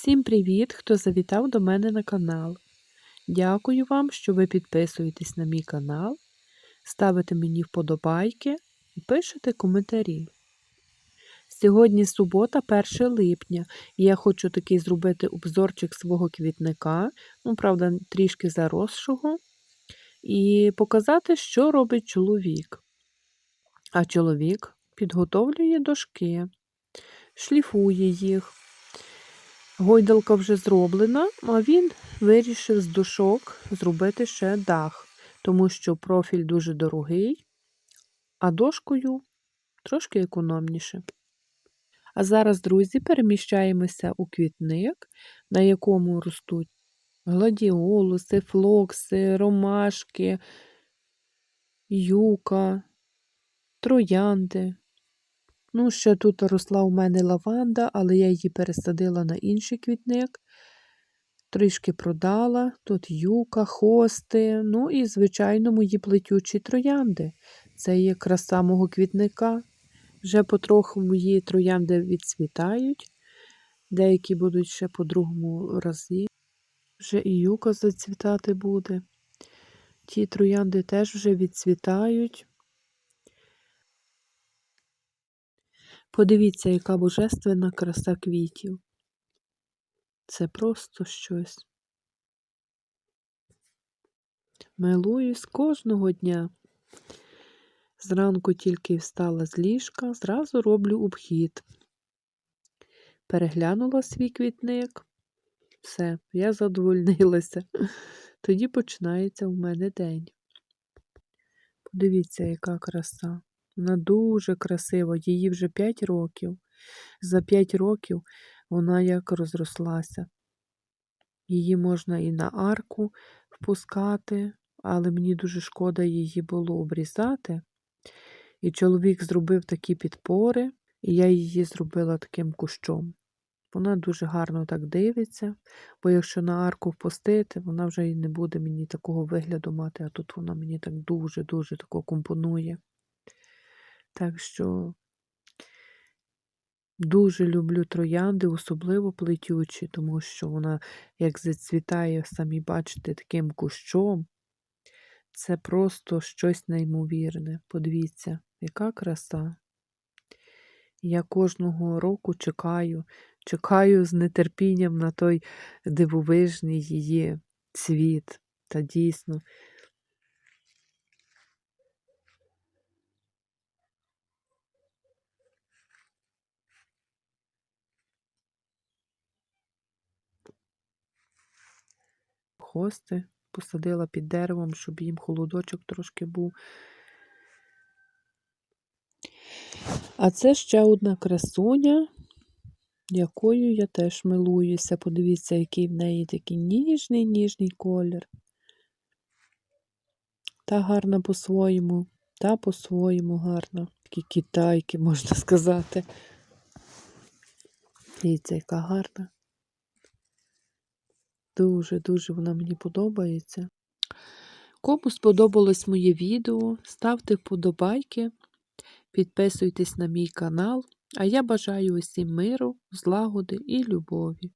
Всім привіт, хто завітав до мене на канал. Дякую вам, що ви підписуєтесь на мій канал, ставите мені вподобайки і пишете коментарі. Сьогодні субота, 1 липня, і я хочу такий зробити обзорчик свого квітника, ну, правда, трішки заросшого, і показати, що робить чоловік. А чоловік підготовлює дошки, шліфує їх. Гойдалка вже зроблена, а він вирішив з дошок зробити ще дах, тому що профіль дуже дорогий, а дошкою трошки економніше. А зараз, друзі, переміщаємося у квітник, на якому ростуть гладіолуси, флокси, ромашки, юка, троянди. Ну, ще тут росла у мене лаванда, але я її пересадила на інший квітник. Трішки продала. Тут юка, хости, ну і, звичайно, мої плетючі троянди. Це є краса мого квітника. Вже потроху мої троянди відцвітають. Деякі будуть ще по другому разі. Вже і юка зацвітати буде. Ті троянди теж вже відцвітають. Подивіться, яка божественна краса квітів. Це просто щось. Милуюсь кожного дня. Зранку тільки встала з ліжка, зразу роблю обхід. Переглянула свій квітник. Все, я задовольнилася. Тоді починається у мене день. Подивіться, яка краса. Вона дуже красива, їй вже 5 років. За 5 років вона як розрослася. Її можна і на арку впускати, але мені дуже шкода її було обрізати. І чоловік зробив такі підпори, і я її зробила таким кущом. Вона дуже гарно так дивиться, бо якщо на арку впустити, вона вже і не буде мені такого вигляду мати, а тут вона мені так дуже-дуже тако компонує. Так що дуже люблю троянди, особливо плетючі, тому що вона, як зацвітає, самі бачите, таким кущом. Це просто щось неймовірне. Подивіться, яка краса. Я кожного року чекаю, чекаю з нетерпінням на той дивовижний її цвіт. Та дійсно, хости посадила під деревом, щоб їм холодочок трошки був. А це ще одна красуня, якою я теж милуюся. Подивіться, який в неї такий ніжний ніжний колір. Та гарна по-своєму, та по-своєму гарна. Такі китайки, можна сказати. Дивіться, яка гарна. Дуже-дуже вона мені подобається. Кому сподобалось моє відео, ставте вподобайки, підписуйтесь на мій канал, а я бажаю усім миру, злагоди і любові.